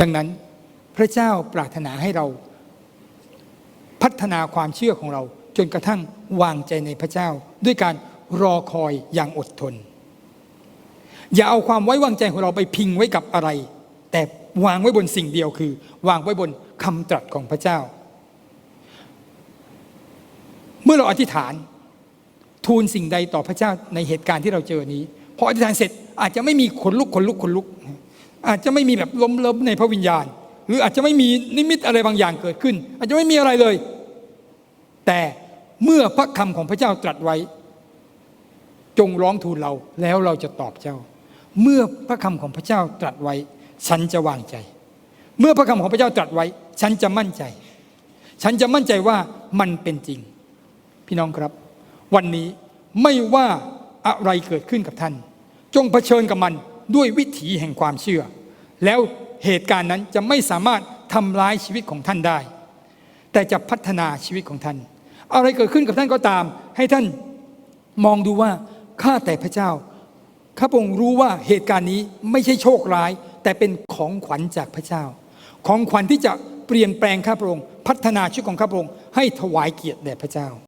ดังนั้นพระเจ้าปรารถนาให้เราพัฒนาความเชื่อของเรา จนกระทั่งวางใจในพระเจ้า ด้วยการรอคอยอย่างอดทน อย่าเอาความไว้วางใจของเราไปพิงไว้กับอะไร แต่วางไว้บนสิ่งเดียวคือ วางไว้บนคำตรัสของพระเจ้า เมื่อเราอธิษฐานทูลสิ่งใดต่อพระเจ้าในเหตุการณ์ที่เราเจอนี้พออธิษฐานเสร็จอาจจะไม่มีขนลุกขนลุกขนลุก อาจจะไม่มีแบบล้มเลิมในพระวิญญาณ หรืออาจจะไม่มีนิมิตอะไรบางอย่างเกิดขึ้น อาจจะไม่มีอะไรเลย แต่เมื่อพระคำของพระเจ้าตรัสไว้ จงร้องทูลเราแล้วเราจะตอบเจ้า เมื่อพระคำของพระเจ้าตรัสไว้ ฉันจะวางใจ เมื่อพระคำของพระเจ้าตรัสไว้ ฉันจะมั่นใจ ฉันจะมั่นใจว่ามันเป็นจริง พี่น้องครับ วันนี้ไม่ว่าอะไรเกิดขึ้นกับท่าน จงเผชิญกับมัน ด้วยวิถีแห่งความเชื่อ แล้วเหตุการณ์นั้นจะไม่สามารถทำร้ายชีวิตของท่านได้ แต่จะพัฒนาชีวิตของท่าน อะไรเกิดขึ้นกับท่านก็ตาม ให้ท่านมองดูว่าข้าแต่พระเจ้าข้าพงค์รู้ว่าเหตุการณ์นี้ไม่ใช่โชคร้าย แต่เป็นของขวัญจากพระเจ้า ของขวัญที่จะเปลี่ยนแปลงข้าพระองค์พัฒนาชีวิตของข้าพระองค์ให้ถวายเกียรติแด่พระเจ้า